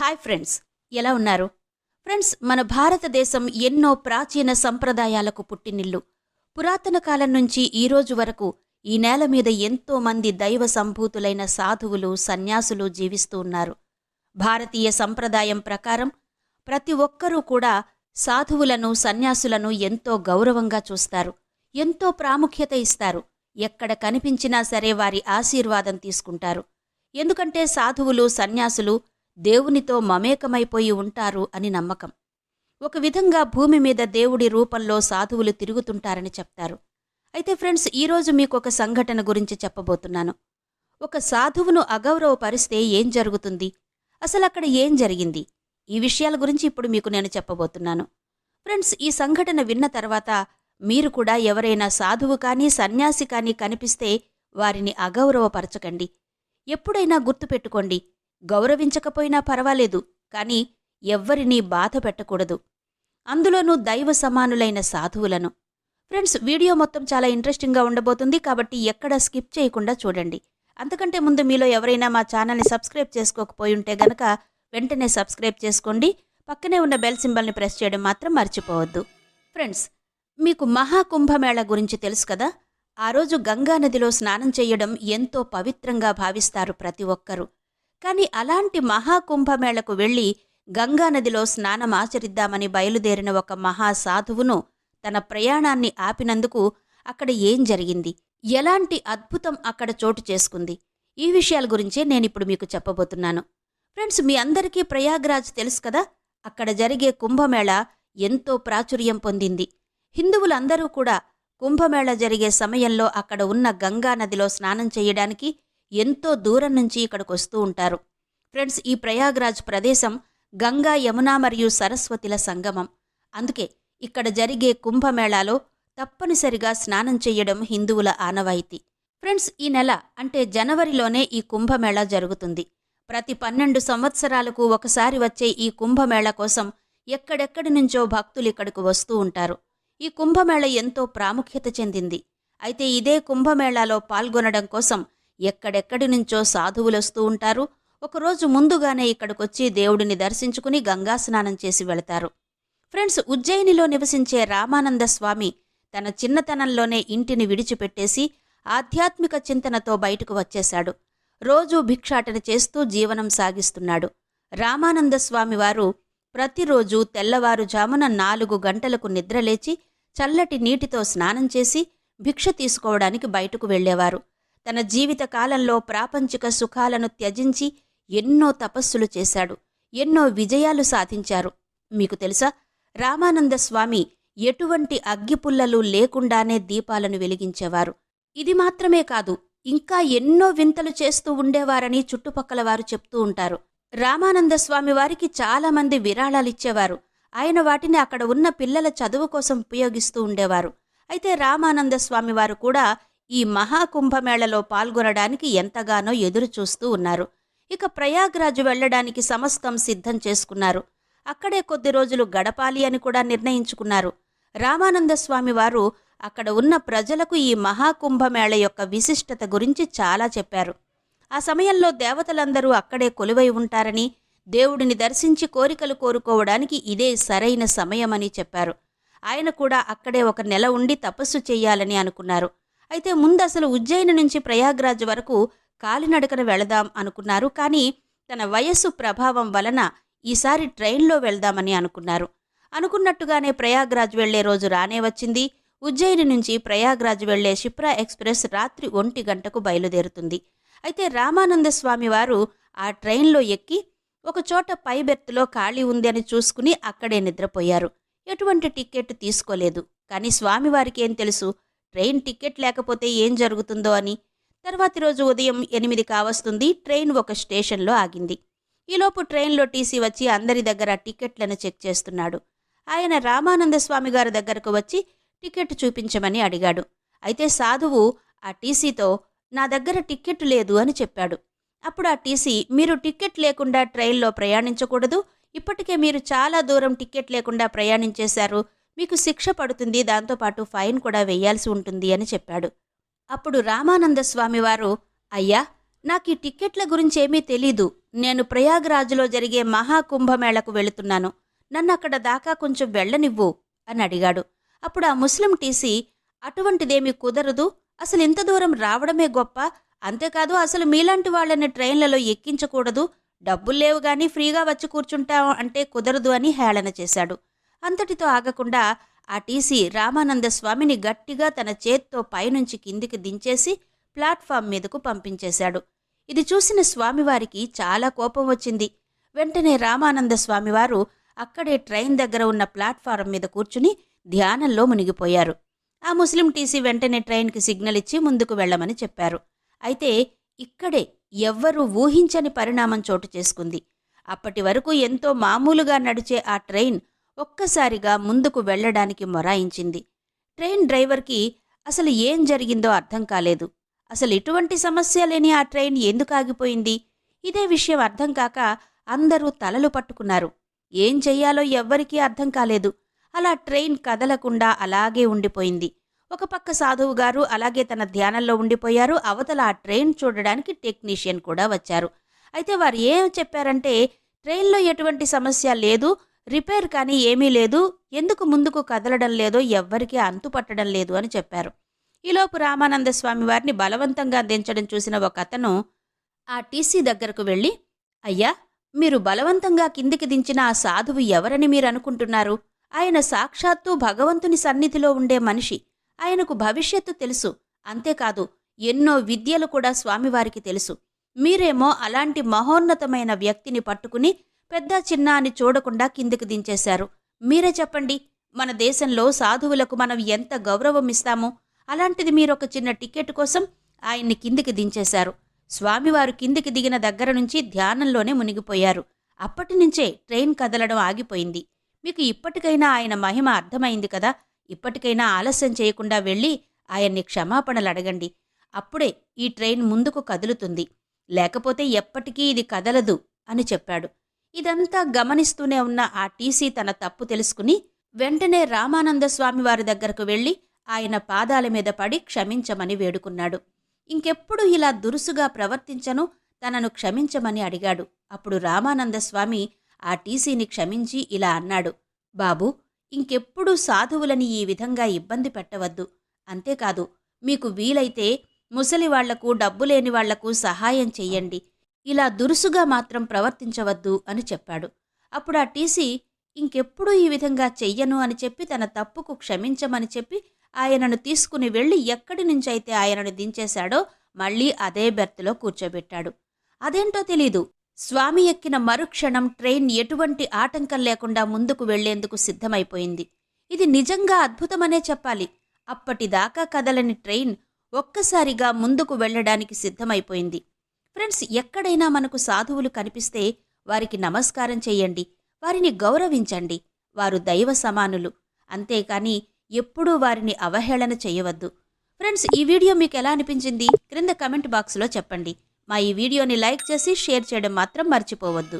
Hi friends ఎలా ఉన్నారు? Friends మన భారతదేశం ఎన్నో ప్రాచీన సంప్రదాయాలకు పుట్టినిల్లు. పురాతన కాలం నుంచి ఈ రోజు వరకు ఈ నేల మీద ఎంతో మంది దైవ సంభూతులైన సాధువులు సన్యాసులు జీవిస్తూ ఉన్నారు. భారతీయ సంప్రదాయం ప్రకారం ప్రతి ఒక్కరూ కూడా సాధువులను సన్యాసులను ఎంతో గౌరవంగా చూస్తారు ఎంతో ప్రాముఖ్యత ఇస్తారు. ఎక్కడ కనిపించినా సరే వారి ఆశీర్వాదం తీసుకుంటారు. ఎందుకంటే సాధువులు సన్యాసులు దేవునితో మమేకమైపోయి ఉంటారు అని నమ్మకం. ఒక విధంగా భూమి మీద దేవుడి రూపంలో సాధువులు తిరుగుతుంటారని చెప్తారు. అయితే ఫ్రెండ్స్ ఈరోజు మీకు ఒక సంఘటన గురించి చెప్పబోతున్నాను. ఒక సాధువును అగౌరవపరిస్తే ఏం జరుగుతుంది? అసలు అక్కడ ఏం జరిగింది? ఈ విషయాల గురించి ఇప్పుడు మీకు నేను చెప్పబోతున్నాను. ఫ్రెండ్స్ ఈ సంఘటన విన్న తర్వాత మీరు కూడా ఎవరైనా సాధువు కానీ సన్యాసి కానీ కనిపిస్తే వారిని అగౌరవపరచకండి. ఎప్పుడైనా గుర్తుపెట్టుకోండి గౌరవించకపోయినా పర్వాలేదు కానీ ఎవ్వరినీ బాధ పెట్టకూడదు. అందులోనూ దైవ సమానులైన సాధువులను. ఫ్రెండ్స్ వీడియో మొత్తం చాలా ఇంట్రెస్టింగ్గా ఉండబోతుంది కాబట్టి ఎక్కడ స్కిప్ చేయకుండా చూడండి. అంతకంటే ముందు మీలో ఎవరైనా మా ఛానల్ని సబ్స్క్రైబ్ చేసుకోకపోయి ఉంటే గనక వెంటనే సబ్స్క్రైబ్ చేసుకోండి. పక్కనే ఉన్న బెల్ సింబల్ని ప్రెస్ చేయడం మాత్రం మర్చిపోవద్దు. ఫ్రెండ్స్ మీకు మహాకుంభమేళ గురించి తెలుసు కదా? ఆ రోజు గంగా నదిలో స్నానం చేయడం ఎంతో పవిత్రంగా భావిస్తారు ప్రతి ఒక్కరూ. కానీ అలాంటి మహాకుంభమేళకు వెళ్ళి గంగానదిలో స్నానం ఆచరిద్దామని బయలుదేరిన ఒక మహాసాధువును తన ప్రయాణాన్ని ఆపినందుకు అక్కడ ఏం జరిగింది? ఎలాంటి అద్భుతం అక్కడ చోటు చేసుకుంది? ఈ విషయాల గురించే నేనిప్పుడు మీకు చెప్పబోతున్నాను. ఫ్రెండ్స్ మీ అందరికీ ప్రయాగ్రాజ్ తెలుసు కదా? అక్కడ జరిగే కుంభమేళ ఎంతో ప్రాచుర్యం పొందింది. హిందువులందరూ కూడా కుంభమేళ జరిగే సమయంలో అక్కడ ఉన్న గంగా నదిలో స్నానం చేయడానికి ఎంతో దూరం నుంచి ఇక్కడికి వస్తూ ఉంటారు. ఫ్రెండ్స్ ఈ ప్రయాగ్రాజ్ ప్రదేశం గంగా యమున మరియు సరస్వతిల సంగమం. అందుకే ఇక్కడ జరిగే కుంభమేళాలో తప్పనిసరిగా స్నానం చేయడం హిందువుల ఆనవాయితీ. ఫ్రెండ్స్ ఈ నెల అంటే జనవరిలోనే ఈ కుంభమేళా జరుగుతుంది. ప్రతి పన్నెండు సంవత్సరాలకు ఒకసారి వచ్చే ఈ కుంభమేళ కోసం ఎక్కడెక్కడి నుంచో భక్తులు ఇక్కడికి వస్తూ ఉంటారు. ఈ కుంభమేళ ఎంతో ప్రాముఖ్యత చెందింది. అయితే ఇదే కుంభమేళాలో పాల్గొనడం కోసం ఎక్కడెక్కడి నుంచో సాధువులొస్తూ ఉంటారు. ఒకరోజు ముందుగానే ఇక్కడికొచ్చి దేవుడిని దర్శించుకుని గంగా స్నానం చేసి వెళతారు. ఫ్రెండ్స్ ఉజ్జయినిలో నివసించే రామానంద స్వామి తన చిన్నతనంలోనే ఇంటిని విడిచిపెట్టేసి ఆధ్యాత్మిక చింతనతో బయటకు వచ్చేశాడు. రోజూ భిక్షాటన చేస్తూ జీవనం సాగిస్తున్నాడు. రామానంద స్వామివారు ప్రతిరోజు తెల్లవారుజామున నాలుగు గంటలకు నిద్రలేచి చల్లటి నీటితో స్నానం చేసి భిక్ష తీసుకోవడానికి బయటకు వెళ్ళేవారు. తన జీవిత కాలంలో ప్రాపంచిక సుఖాలను త్యజించి ఎన్నో తపస్సులు చేశాడు ఎన్నో విజయాలు సాధించారు. మీకు తెలుసా? రామానంద స్వామి ఎటువంటి అగ్గిపుల్లలు లేకుండానే దీపాలను వెలిగించేవారు. ఇది మాత్రమే కాదు ఇంకా ఎన్నో వింతలు చేస్తూ ఉండేవారని చుట్టుపక్కల వారు చెప్తూ ఉంటారు. రామానంద స్వామి వారికి చాలామంది విరాళాలిచ్చేవారు. ఆయన వాటిని అక్కడ ఉన్న పిల్లల చదువు కోసం ఉపయోగిస్తూ ఉండేవారు. అయితే రామానంద స్వామి వారు కూడా ఈ మహాకుంభమేళలో పాల్గొనడానికి ఎంతగానో ఎదురు చూస్తూ ఉన్నారు. ఇక ప్రయాగ్రాజ్ వెళ్ళడానికి సమస్తం సిద్ధం చేసుకున్నారు. అక్కడే కొద్ది రోజులు గడపాలి అని కూడా నిర్ణయించుకున్నారు. రామానంద స్వామి వారు అక్కడ ఉన్న ప్రజలకు ఈ మహాకుంభమేళ యొక్క విశిష్టత గురించి చాలా చెప్పారు. ఆ సమయంలో దేవతలందరూ అక్కడే కొలువై ఉంటారని దేవుడిని దర్శించి కోరికలు కోరుకోవడానికి ఇదే సరైన సమయమని చెప్పారు. ఆయన కూడా అక్కడే ఒక నెల ఉండి తపస్సు చేయాలని అనుకున్నారు. అయితే ముందు అసలు ఉజ్జయిని నుంచి ప్రయాగ్రాజ్ వరకు కాలినడకన వెళదాం అనుకున్నారు. కానీ తన వయస్సు ప్రభావం వలన ఈసారి ట్రైన్లో వెళ్దామని అనుకున్నారు. అనుకున్నట్టుగానే ప్రయాగ్రాజ్ వెళ్ళే రోజు రానే వచ్చింది. ఉజ్జయిని నుంచి ప్రయాగ్రాజ్ వెళ్ళే షిప్రా ఎక్స్ప్రెస్ రాత్రి ఒంటి గంటకు బయలుదేరుతుంది. అయితే రామానంద స్వామి వారు ఆ ట్రైన్లో ఎక్కి ఒకచోట పై బెర్త్లో ఖాళీ ఉంది అని చూసుకుని అక్కడే నిద్రపోయారు. ఎటువంటి టికెట్ తీసుకోలేదు. కానీ స్వామివారికి ఏం తెలుసు? ట్రైన్ టికెట్ లేకపోతే ఏం జరుగుతుందో అని. తర్వాతి రోజు ఉదయం ఎనిమిది కావస్తుంది ట్రైన్ ఒక స్టేషన్లో ఆగింది. ఈలోపు ట్రైన్లో టీసీ వచ్చి అందరి దగ్గర టికెట్లను చెక్ చేస్తున్నాడు. ఆయన రామానంద స్వామి గారి దగ్గరకు వచ్చి టికెట్ చూపించమని అడిగాడు. అయితే సాధువు ఆ టీసీతో నా దగ్గర టికెట్ లేదు అని చెప్పాడు. అప్పుడు ఆ టీసీ మీరు టికెట్ లేకుండా ట్రైన్లో ప్రయాణించకూడదు. ఇప్పటికే మీరు చాలా దూరం టికెట్ లేకుండా ప్రయాణించేశారు. మీకు శిక్ష పడుతుంది దాంతోపాటు ఫైన్ కూడా వేయాల్సి ఉంటుంది అని చెప్పాడు. అప్పుడు రామానంద స్వామివారు అయ్యా నాకు ఈ టిక్కెట్ల గురించి ఏమీ తెలీదు. నేను ప్రయాగ్రాజ్లో జరిగే మహాకుంభమేళకు వెళుతున్నాను. నన్ను అక్కడ దాకా కొంచెం వెళ్ళనివ్వు అని అడిగాడు. అప్పుడు ఆ ముస్లిం టీసీ అటువంటిదేమీ కుదరదు. అసలు ఇంత దూరం రావడమే గొప్ప. అంతేకాదు అసలు మీలాంటి వాళ్ళని ట్రైన్లలో ఎక్కించకూడదు. డబ్బులు లేవు కానీ ఫ్రీగా వచ్చి కూర్చుంటాం అంటే కుదరదు అని హేళన చేశాడు. అంతటితో ఆగకుండా ఆ టీసీ రామానంద స్వామిని గట్టిగా తన చేత్తో పైనుంచి కిందికి దించేసి ప్లాట్ఫామ్ మీదకు పంపించేశాడు. ఇది చూసిన స్వామివారికి చాలా కోపం వచ్చింది. వెంటనే రామానంద స్వామివారు అక్కడే ట్రైన్ దగ్గర ఉన్న ప్లాట్ఫారం మీద కూర్చుని ధ్యానంలో మునిగిపోయారు. ఆ ముస్లిం టీసీ వెంటనే ట్రైన్కి సిగ్నల్ ఇచ్చి ముందుకు వెళ్ళమని చెప్పారు. అయితే ఇక్కడే ఎవ్వరూ ఊహించని పరిణామం చోటు చేసుకుంది. అప్పటి వరకు ఎంతో మామూలుగా నడిచే ఆ ట్రైన్ ఒక్కసారిగా ముందుకు వెళ్ళడానికి మొరాయించింది. ట్రైన్ డ్రైవర్కి అసలు ఏం జరిగిందో అర్థం కాలేదు. అసలు ఇటువంటి సమస్య లేని ఆ ట్రైన్ ఎందుకు ఆగిపోయింది? ఇదే విషయం అర్థం కాక అందరూ తలలు పట్టుకున్నారు. ఏం చెయ్యాలో ఎవ్వరికీ అర్థం కాలేదు. అలా ట్రైన్ కదలకుండా అలాగే ఉండిపోయింది. ఒక పక్క సాధువు గారు అలాగే తన ధ్యానంలో ఉండిపోయారు. అవతల ఆ ట్రైన్ చూడడానికి టెక్నీషియన్ కూడా వచ్చారు. అయితే వారు ఏం చెప్పారంటే ట్రైన్లో ఎటువంటి సమస్య లేదు. రిపేర్ కానీ ఏమీ లేదు ఎందుకు ముందుకు కదలడం లేదో ఎవ్వరికీ అంతుపట్టడం లేదు అని చెప్పారు. ఈలోపు రామానంద స్వామి వారిని బలవంతంగా దించడం చూసిన ఒక అతను ఆ టీసీ దగ్గరకు వెళ్ళి అయ్యా మీరు బలవంతంగా కిందికి దించిన ఆ సాధువు ఎవరని మీరు అనుకుంటున్నారు? ఆయన సాక్షాత్తు భగవంతుని సన్నిధిలో ఉండే మనిషి. ఆయనకు భవిష్యత్తు తెలుసు. అంతేకాదు ఎన్నో విద్యలు కూడా స్వామివారికి తెలుసు. మీరేమో అలాంటి మహోన్నతమైన వ్యక్తిని పట్టుకుని పెద్ద చిన్న అని చూడకుండా కిందికి దించేశారు. మీరే చెప్పండి మన దేశంలో సాధువులకు మనం ఎంత గౌరవం ఇస్తామో? అలాంటిది మీరొక చిన్న టికెట్ కోసం ఆయన్ని కిందికి దించేశారు. స్వామివారు కిందికి దిగిన దగ్గర నుంచి ధ్యానంలోనే మునిగిపోయారు. అప్పటి నుంచే ట్రైన్ కదలడం ఆగిపోయింది. మీకు ఇప్పటికైనా ఆయన మహిమ అర్థమైంది కదా? ఇప్పటికైనా ఆలస్యం చేయకుండా వెళ్ళి ఆయన్ని క్షమాపణలు అడగండి. అప్పుడే ఈ ట్రైన్ ముందుకు కదులుతుంది. లేకపోతే ఎప్పటికీ ఇది కదలదు అని చెప్పాడు. ఇదంతా గమనిస్తూనే ఉన్న ఆ టీసీ తన తప్పు తెలుసుకుని వెంటనే రామానంద స్వామి వారి దగ్గరకు వెళ్ళి ఆయన పాదాల మీద పడి క్షమించమని వేడుకున్నాడు. ఇంకెప్పుడు ఇలా దురుసుగా ప్రవర్తించను తనను క్షమించమని అడిగాడు. అప్పుడు రామానంద స్వామి ఆ టీసీని క్షమించి ఇలా అన్నాడు. బాబూ ఇంకెప్పుడు సాధువులని ఈ విధంగా ఇబ్బంది పెట్టవద్దు. అంతేకాదు మీకు వీలైతే ముసలివాళ్ళకు డబ్బు లేని వాళ్ళకు సహాయం చెయ్యండి. ఇలా దురుసుగా మాత్రం ప్రవర్తించవద్దు అని చెప్పాడు. అప్పుడు ఆ టీసీ ఇంకెప్పుడు ఈ విధంగా చెయ్యను అని చెప్పి తన తప్పుకు క్షమించమని చెప్పి ఆయనను తీసుకుని వెళ్ళి ఎక్కడి నుంచైతే ఆయనను దించేశాడో మళ్ళీ అదే బెర్త్లో కూర్చోబెట్టాడు. అదేంటో తెలీదు. స్వామి ఎక్కిన మరుక్షణం ట్రైన్ ఎటువంటి ఆటంకం లేకుండా ముందుకు వెళ్ళేందుకు సిద్ధమైపోయింది. ఇది నిజంగా అద్భుతమనే చెప్పాలి. అప్పటిదాకా కదలని ట్రైన్ ఒక్కసారిగా ముందుకు వెళ్ళడానికి సిద్ధమైపోయింది. ఫ్రెండ్స్ ఎక్కడైనా మనకు సాధువులు కనిపిస్తే వారికి నమస్కారం చేయండి. వారిని గౌరవించండి. వారు దైవ సమానులు. అంతేకాని ఎప్పుడూ వారిని అవహేళన చేయవద్దు. ఫ్రెండ్స్ ఈ వీడియో మీకు ఎలా అనిపించింది? క్రింద కమెంట్ బాక్స్లో చెప్పండి. మా ఈ వీడియోని లైక్ చేసి షేర్ చేయడం మాత్రం మర్చిపోవద్దు.